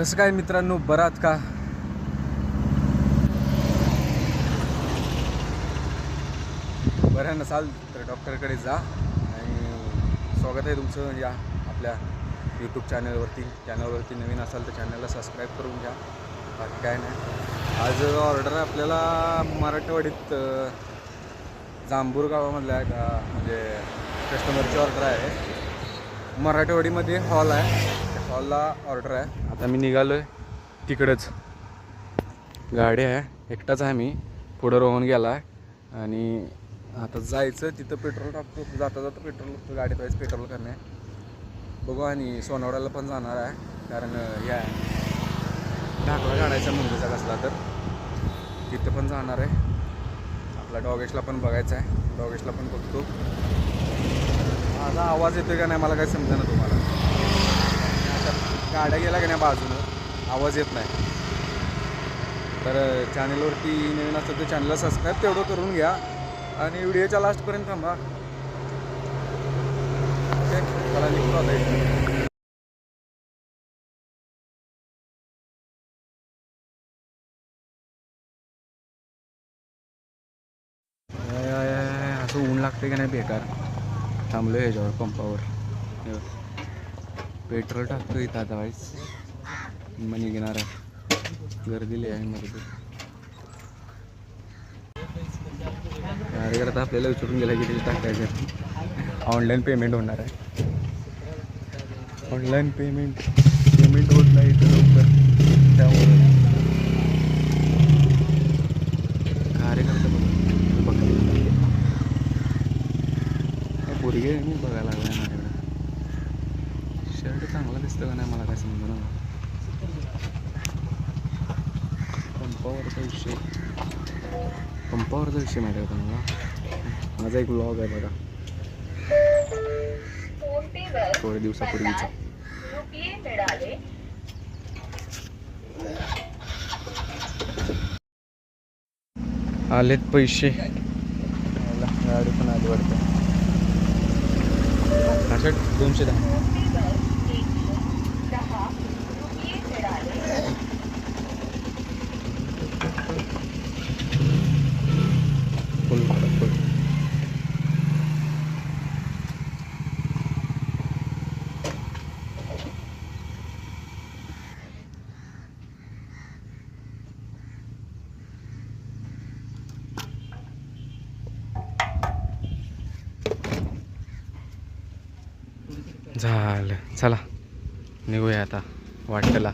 कसं काय मित्रांनो बरात का? बरं नसाल तर डॉक्टरकडे जा. आणि स्वागत आहे तुमचं या आपल्या यूट्यूब चॅनलवरती चॅनलवरती नवीन असाल तर चॅनलला सबस्क्राईब करून घ्या. बाकी काय नाही. आज ऑर्डर आहे आपल्याला मराठवाडीत जांभूर गावामधल्या का म्हणजे कस्टमरची ऑर्डर आहे. मराठवाडीमध्ये हॉल आहे. त्या हॉलला ऑर्डर आहे. आता मी निघालो आहे तिकडंच. गाडी आहे एकटाच आहे मी. पुढं रोहून गेला आहे आणि आता जायचं तिथं पेट्रोल टाकतो. जाता जाता पेट्रोल गाडीत व्हायचं पेट्रोल करणे. बघू आणि सोनवड्याला पण जाणार आहे कारण या ढाकला काढायचा मुंबईचा कसला तर. तिथं पण जाणार आहे. आपला डॉगेशला पण बघायचं आहे. डॉगेशला पण बघतो. माझा आवाज येतोय का नाही मला काही समजा ना तुम्हाला. गाड्या गेल्या का नाही बाजूनं आवाज येत नाही तर चॅनलवरती नवीन असेल तर चॅनलला सबस्क्राईब तेवढं करून घ्या आणि व्हिडिओच्या लास्टपर्यंत थांबा ओके मला निघतो आता असं ऊन लागते का नाही बेकार थांबलो ह्याच्यावर पंपावर पेट्रोल टाकतो इथं आता वाईस मग निघणार आहे. गर्दीली आहे मध्ये. अरे आपल्याला विचारून गेला की तिथे टाकायचं ऑनलाईन पेमेंट होणार आहे. ऑनलाईन पेमेंट पेमेंट होत नाही तर लवकर. त्यामुळे. कार्यकर्ता बघ. पोरगे मी बघायला लागला नाही शर्ट चांगला दिसतं का नाही मला काय समजा ना पंपावरचा विषय. पंपावरचा विषय माहिती आहे का तुम्हाला? माझा एक ब्लॉग आहे बघा. थोड्या दिवसापूर्वीचा. आलेत पैसे. मला गाडी पण आली वाटतं. दोनशे दहा रुपये मिळाले फुल फुल झालं. चला निघूया आता वाटेला.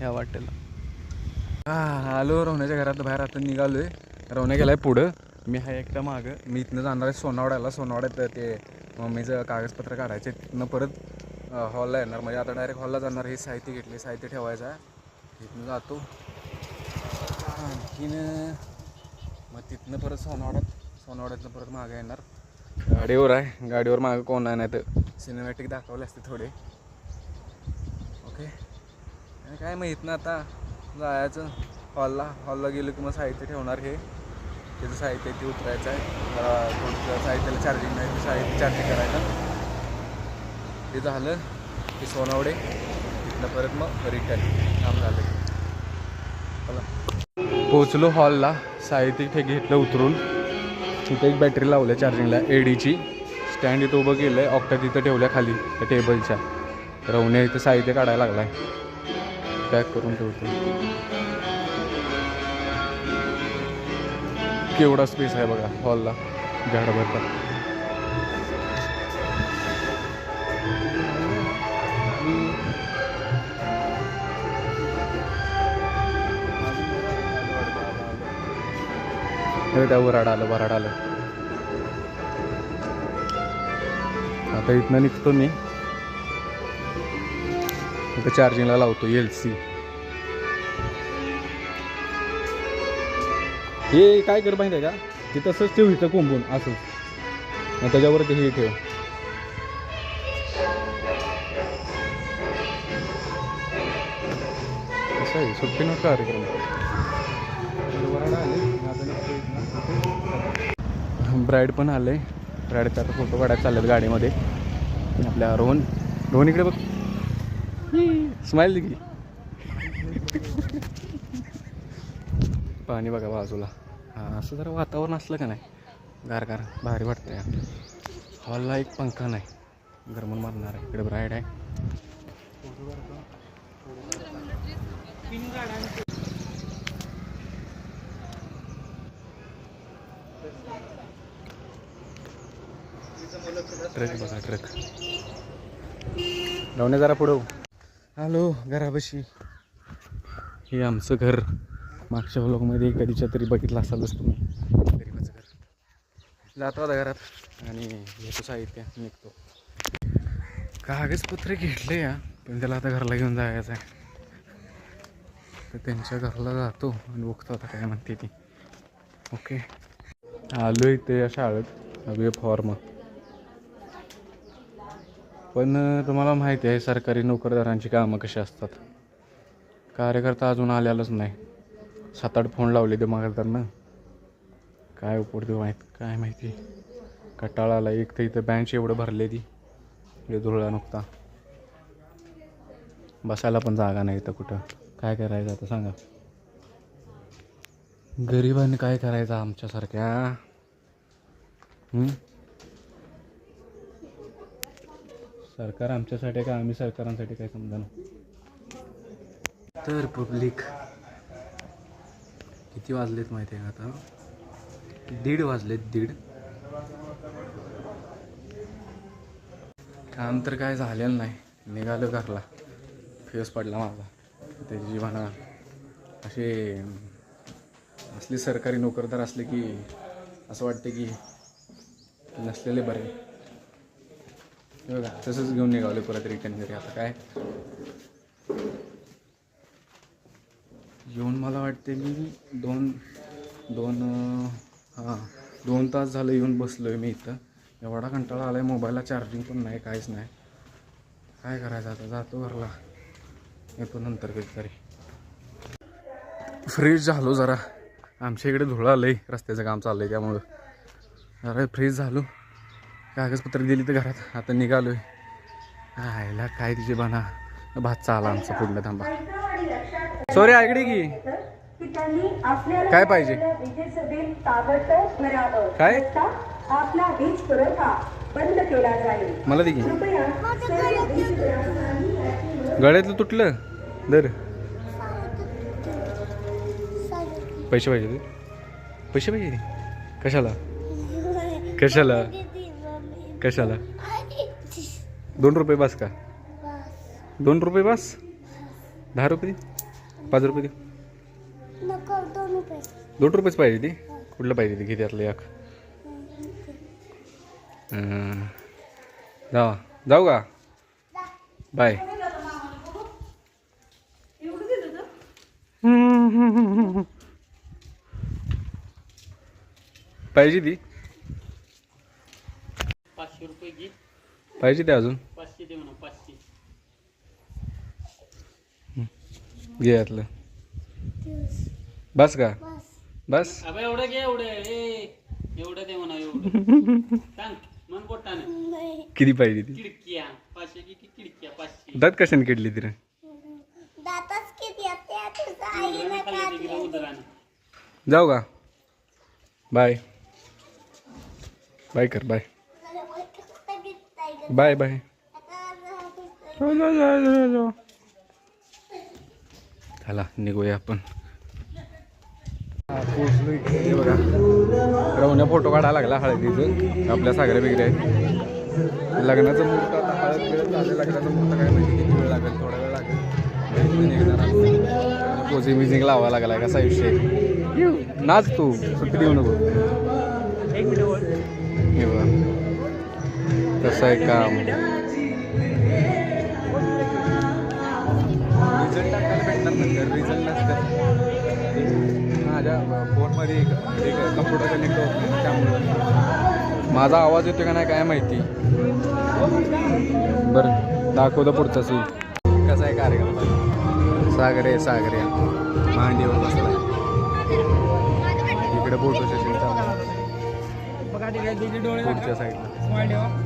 या वाटेला. हा आलो रोहण्याच्या घरात बाहेर आता निघालोय. गेला गेलाय पुढं. मी हा एकटा मागं. मी इथनं जाणार आहे सोनावड्याला. सोनावड्यात ते मम्मीचं कागदपत्र काढायचे तिथनं परत हॉलला येणार. म्हणजे आता डायरेक्ट हॉलला जाणार हे साहित्य घेतले साहित्य ठेवायचं आहे. तिथनं जातो. आणखीन मग तिथनं परत सोनावड्यात सोनावड्यातनं परत मागं येणार. गाडीवर आहे. गाडीवर मागं कोण आहे नाही तर सिनेमॅटिक दाखवले असते थोडे. ओके आणि काय माहीत ना आता जायचं. हॉलला हॉलला गेलो की मग साहित्य ठेवणार हे. त्याचं साहित्य ते उतरायचं आहे. थोडं साहित्याला चार्जिंग नाही ते साहित्य चार्जिंग करायचं. ते झालं. ते सोनावडे. तिथलं परत मग रिटर्न काम झालं. चला. पोचलो हॉलला साहित्य ते घेतलं उतरून. तिथे एक बॅटरी लावल्या चार्जिंगला एडीची स्टँड इथं उभं केलं आहे ऑक्टा तिथं ठेवल्या खाली त्या टेबलच्या रवण्या इथं साहित्य काढायला लागला आहे पॅक करून ठेवतो केवढा स्पेस आहे बघा हॉलला झाडभरचा हे त्या वराड आलं वराड आलं. आता इथनं निघतो मी. इथं चार्जिंगला लावतो एल सी हे काय कर माहिती आहे का? ते तसंच ठेव इथं कोंबून असंच त्याच्यावर त्याच्यावरती हे ठेव. असं आहे सुट्टी नव्हतं कार्यक्रम. ब्राईड पण आलं. आहे ब्राईडचा आता फोटो काढायला चाललेत गाडीमध्ये. आपल्या रोहन रोहन इकडे बघ. स्माईल दिली पाणी बघा बाजूला. हां असं जरा वातावरण असलं का नाही? गारगार भारी वाटतं या हॉलला एक पंखा नाही. गरमून मारणार आहे. इकडे ब्राईड आहे. ट्रक बघा ट्रक. जाऊन जरा पुढं. हॅलो घरापाशी हे आमचं घर. मागच्या व्लॉगमध्ये कधीच्या तरी बघितलं असालच तुम्ही. गरीबाचं घर. जातो आता घरात. आणि घेतो साहित्य निघतो. कागदपत्र घेतले या पण त्याला आता घरला घेऊन जायचं आहे. तर त्यांच्या घरला जातो आणि बघतो आता काय म्हणते ती. ओके. आलो इथे या शाळेत. हवे फॉर्म पण तुम्हाला माहिती आहे सरकारी नोकरदारांची कामं कशी असतात. कार्यकर्ता अजून आलेलाच नाही. सात आठ फोन लावले ते मागलताना काय उपडते माहीत काय माहिती. कटाळाला एक तर इथं बँच एवढं भरले ती. धुळला धुळा नुकता. बसायला पण जागा नाही इथं कुठं. काय करायचं आता सांगा. गरिबांनी काय करायचं आमच्यासारख्या हं? सरकार आमच्यासाठी का आम्ही सरकारांसाठी काय समजा ना तर पब्लिक किती वाजलेत माहिती आहे का आता? दीड वाजलेत दीड. काम तर काय झालेलं नाही. निघालो घरला. फेस पडला माझा. त्याची म्हणा असे असली सरकारी नोकरदार असले की असं वाटते की नसलेले बरे. बघा तसंच घेऊन निघाले परत रिटर्न घरी. आता काय? येऊन मला वाटते मी दोन दोन हां दोन तास झालं येऊन बसलो आहे मी इथं. एवढा कंटाळा आला आहे मोबाईलला चार्जिंग पण नाही काहीच नाही. काय करायचं आता? जातो घरला. येतो नंतर कधीतरी. फ्रीज झालो जरा. आमच्या इकडे धुळं आलं आहे रस्त्याचं काम चाललं आहे त्यामुळं. जरा फ्रीज झालो. कागदपत्र दिली तर घरात. आता निघालो आहे आयला काय तिचे बना भात चाला आमचा पुढला थांबा. सॉरी ऐकडे की काय पाहिजे? काय? आपला वीज पुरवठा बंद केला जाईल मला दे की. गळ्यातलं तुटलं. दर पैसे पाहिजे ते पैसे पाहिजे ते कशाला? कशाला? कशाला? दोन रुपये बस का? दोन रुपये बस? दहा रुपये पाच रुपये दे. दोन रुपये. दोन रुपयेच पाहिजे ती? कुठलं पाहिजे ती? घे त्यातलं एक. हं. जावा जाऊ का? बाय. पाहिजे ती पाचशे रुपये घे पाहिजे ते अजून? पाचशे दे म्हणा पाचशे. घे यातलं. बस का? बस. बस? अबे एवढं घे एवढं. ए एवढं दे म्हणा एवढं. सांग मन किती पाहिजे ती? खिडक्या पाचशे घे की खिडक्या पाचशे. दात कशाने किडली तिने? दाताच किती आहेत त्या तुझं आईनं खाल्लं ते घे काढले उदरानं जाऊ का? बाय. बाय कर बाय. Bye bye. चला निघूया आपण. बघा. रवण्या फोटो काढायला लागला हळदीचं. आपल्या सागऱ्या बिगऱ्या आहेत. लग्नाचं मुहूर्त आता हळद झालं लग्नाचं मुहूर्त काय माहिती? किती वेळ लागेल? थोडा वेळ लागेल. इथून निघणार पोझी म्युझिक लावा लागला कसा विषय? नाच तू. सुट्टी देऊ नको. हे बघा. कसं आहे काम. माझ्या फोनमध्ये कम्प्युटर कनेक्ट होत त्यामुळे. माझा आवाज येतो का नाही काय माहिती. बरं दाखवतो पुढचा सीन कसा आहे कार्यक्रम? सागरे सागरे. मांडीवर बसला इकडे फोटो सेशन चालू. पुढच्या साईडला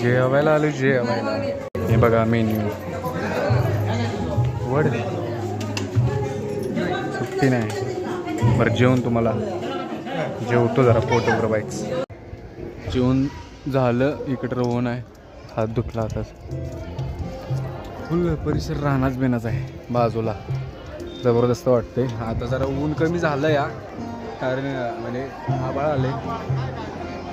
जेवायला आलो जेवायला हे बघा मेन्यू. वड. सुट्टी नाही. बरं जेवण तुम्हाला. जेवतो जरा फोटोग्राफायच जेवण झालं इकडं रवून आहे. हात दुखला आताच फुल परिसर राहणाच बिनाच आहे बाजूला. जबरदस्त वाटते आता जरा ऊन कमी झालं या. कारण म्हणजे म्हणजे आबाळ आले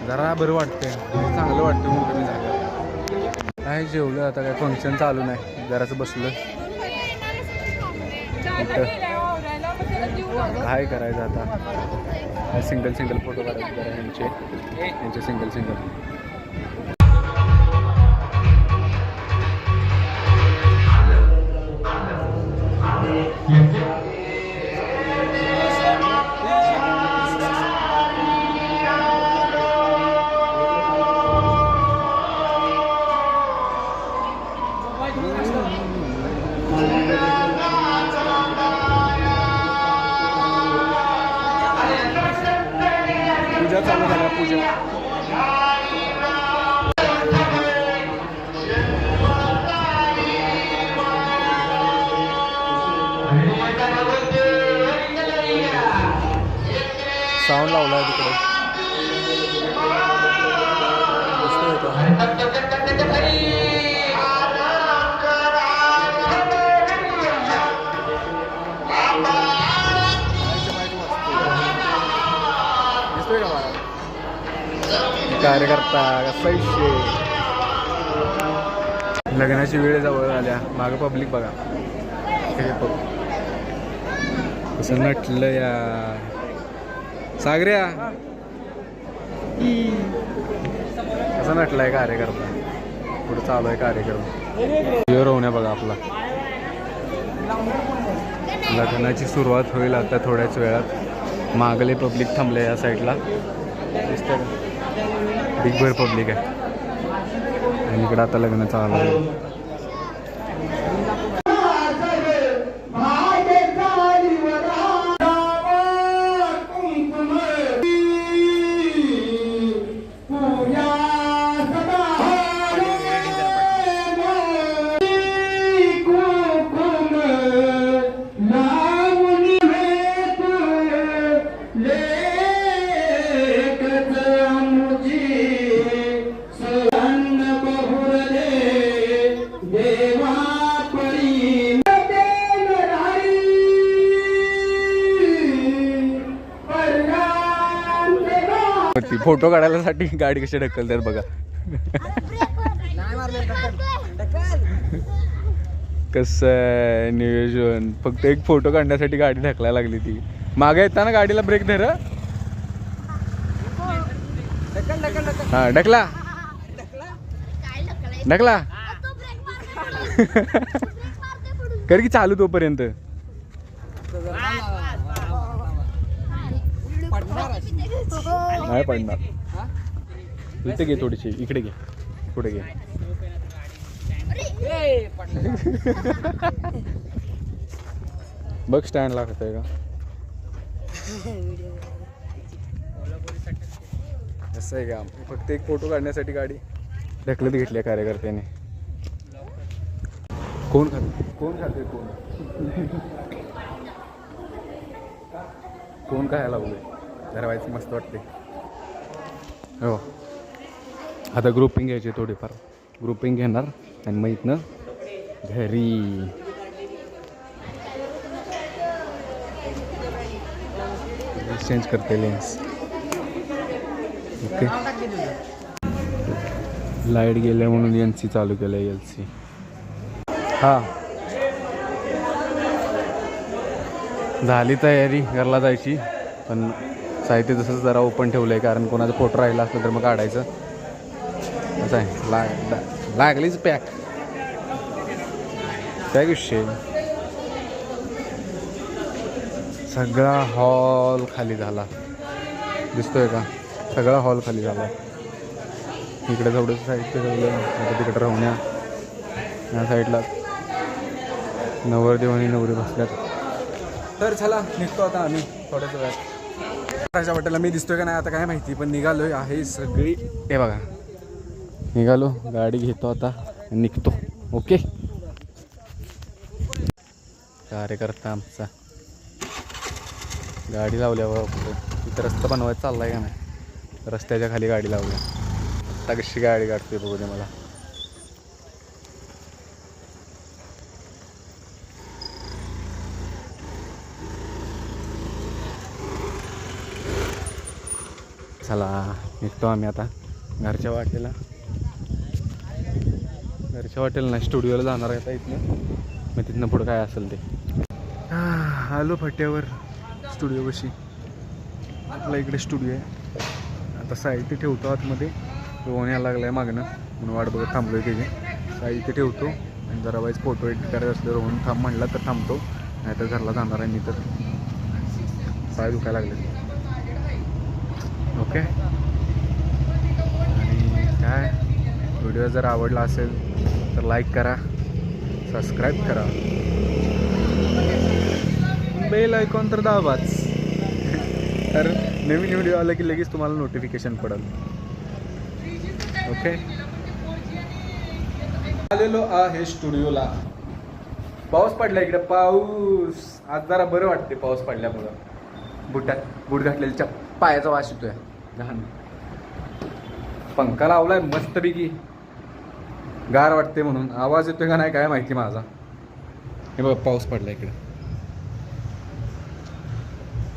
जरा बरं वाटतंय. चांगलं वाटतं म्हणून कमी झालं. काय जेवलं आता? काय फंक्शन चालू नाही. जरासं बसलं काय करायचं आता? सिंगल सिंगल फोटो काढायचे यांचे यांचे सिंगल सिंगल साऊंड लावलाय तिकडे. कार्यकर्ता कसा विषय लग्नाची वेळ जवळ आल्या. माग पब्लिक बघा. हे कसं नटलं या. सागऱ्या. कसं नटलाय कार्यकर्ता? पुढे चालू आहे कार्यक्रम. प्युअर होण्या बघा आपला. लग्नाची सुरुवात होईल आता थोड्याच वेळात. मागले पब्लिक थांबले या साईडला दिसतंय का? बिग भर पब्लिक आहे. आणि इकडं आता लग्न चालू आहे. फोटो काढायलासाठी गाडी कशी ढकलतात बघा. कसं आहे नियोजन? फक्त एक फोटो काढण्यासाठी गाडी ढकलायला लागली ती. मागे येताना गाडीला ब्रेक धर हा ढकला. ढकला. कर की चालू तोपर्यंत. नाही पडणार. इथे घे थोडीशी इकडे घे. पुढे घे. बघ स्टँड लागत आहे का? असं आहे का? फक्त एक फोटो काढण्यासाठी गाडी ढकलत घेतली आहे कार्यकर्त्याने. कोण खात कोण खाते कोण? कोण काय लावलंय ठरवायचं मस्त वाटते हो. आता ग्रुपिंग घ्यायची थोडीफार. ग्रुपिंग घेणार आणि मग इथनं घरी. चेंज करते लेन्स ओके लाइट गेल्या म्हणून एन सी चालू केलं एल सी हां. झाली तयारी घरला जायची. पण साहित्य जसं जरा ओपन ठेवलं आहे कारण कोणाचा फोटो राहिला असलं तर मग काढायचं. असं आहे. ला लागलीच पॅक त्या विषय सगळा हॉल खाली झाला. दिसतोय का? सगळा हॉल खाली झाला. इकडे थोडंसं साहित्य ठेवलं तिकडे राहण्या या साईडला नवरदेव आणि नवरी बसल्यात. तर चला निघतो आता आम्ही. थोड्याच वेळात. राजा वाटेला मी दिसतोय का नाही आता काय माहिती पण निघालोय आहे सगळी. हे बघा. निघालो गाडी घेतो आता निघतो. ओके? कार्यकर्ता आमचा. गाडी लावल्यावर बघतो इथं रस्ता बनवायचा चाललाय का नाही? रस्त्याच्या खाली गाडी लावल्या. आता कशी गाडी काढते बघू दे मला. चला निघतो आम्ही आता घरच्या वाटेला. घरच्या वाटेला नाही स्टुडिओला जाणार आहे आता इथनं. मग तिथनं पुढं काय असेल ते. आलो फट्ट्यावर स्टुडिओ स्टुडिओपाशी आपला इकडे स्टुडिओ आहे. आता साहित्य ठेवतो आतमध्ये. रोहन यायला लागलाय मागणं म्हणून वाट बघत थांबलोय त्याची साहित्य ठेवतो. आणि जरा वाईज फोटो एडिट करायचं असलं रोहन थांब म्हणला तर थांबतो. नाही तर घरला जाणार आहे मी तर. पाय दुखायला लागले ओके. आणि काय? व्हिडिओ जर आवडला असेल तर लाईक करा सबस्क्राईब करा. बेल ऐकून तर दाबाच. तर नवीन व्हिडिओ आला की लगेच तुम्हाला नोटिफिकेशन पडेल. ओके? आलेलो आहे स्टुडिओला. पाऊस पडला इकडे पाऊस. आज जरा बरं वाटते पाऊस पडल्यामुळं. बुटात बूट घातलेल्या पायाचा वास येतोय. लहान. पंखा लावलाय मस्तपैकी. गार वाटते म्हणून. आवाज येतोय का नाही काय माहिती माझा. हे बघ पाऊस पडला इकडे.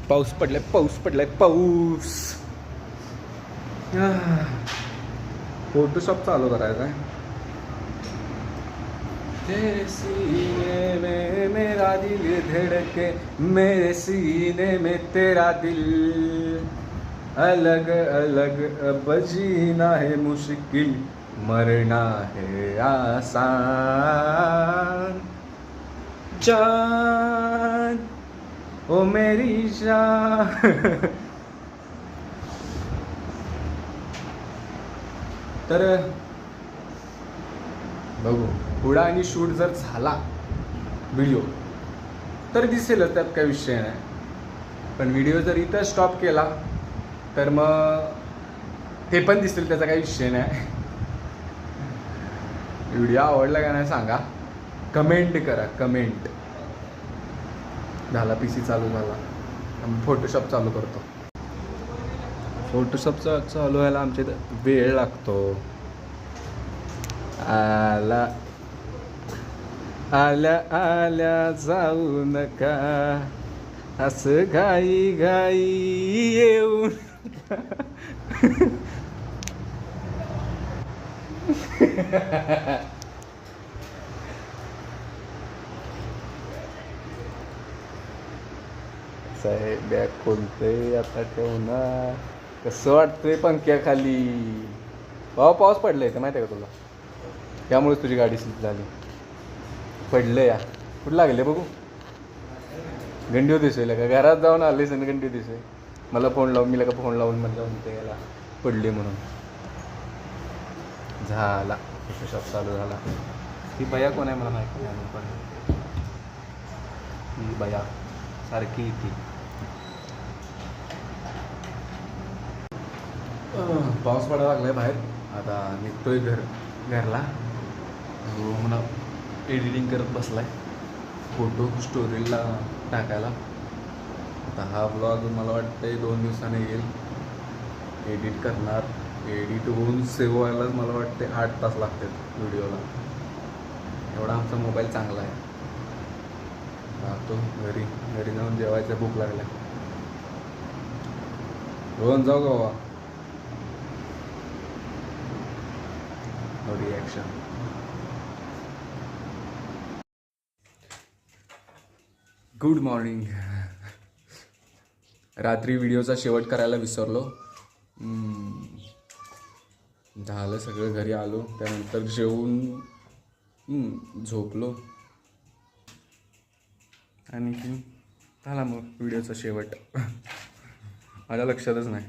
पाऊस पडलाय पाऊस पडलाय पाऊस. फोटोशॉप चालू करायचा आहे तेरे सीने में मेरा दिल धड़के मेरे सीने में तेरा दिल. अलग अलग अब जीना है मुश्किल मरना है आसान। जान ओ मेरी जान। तर बघू हुडा आणि शूट जर झाला व्हिडिओ तर दिसेलच त्यात काही विषय नाही. पण व्हिडिओ जर इथं स्टॉप केला तर मग ते पण दिसतील त्याचा काही विषय नाही. व्हिडिओ आवडला का नाही सांगा. कमेंट करा कमेंट. झाला पी सी चालू झाला. फोटोशॉप चालू करतो. फोटोशॉपचा चालू व्हायला आमच्या इथं वेळ लागतो. आला आल्या आल्या जाऊ नका. असं घाई घाई येऊन साहेब बॅग कोणते आता ठेवणार कसं वाटतंय पंख्याखाली? भावा पाऊस पडलाय तर माहिती आहे का तुला? त्यामुळेच तुझी गाडी स्लिप झाली. पडलं या. कुठं लागले बघू? गंडी सोयला का? घरात जाऊन आलेस आणि गंडीव दिसोय मला फोन लावून मी लगा फोन लावून म्हणलं म्हणते याला पडली म्हणून. झाला. शॉप चालू झाला. ती बया कोण आहे मला माहिती नाही अजून पण. ही बया सारखी ती. पाऊस पडायला लागलाय बाहेर. आता निघतोय घर घरला. म्हणा एडिटिंग करत बसलाय. फोटो स्टोरीला टाकायला. आता हा ब्लॉग मला वाटतंय दोन दिवसाने येईल. एडिट करणार. एडिट होऊन सेव्ह व्हायलाच मला वाटते आठ तास लागतात व्हिडिओला एवढा आमचा मोबाईल चांगला आहे. राहतो घरी. घरी जाऊन जेवायचं भूक लागल्या. रोहन जाऊ गावा रिॲक्शन गुड मॉर्निंग रात्री व्हिडिओचा शेवट करायला विसरलो. झालं सगळं घरी आलो. त्यानंतर जेवून झोपलो. आणि झाला मग व्हिडिओचा शेवट. माझ्या लक्षातच नाही.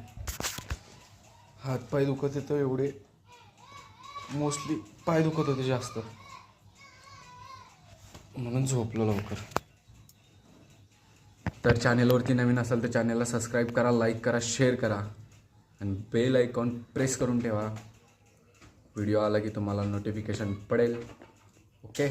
हातपाय दुखत येतं एवढे. मोस्टली पाय दुखत होते जास्त. म्हणून झोपलो लवकर. तर चॅनेलवरती नवीन असाल तर चॅनेलला सबस्क्राईब करा लाईक करा शेअर करा. आणि बेल आयकॉन प्रेस करून ठेवा. व्हिडिओ आला की तुम्हाला नोटिफिकेशन पडेल. ओके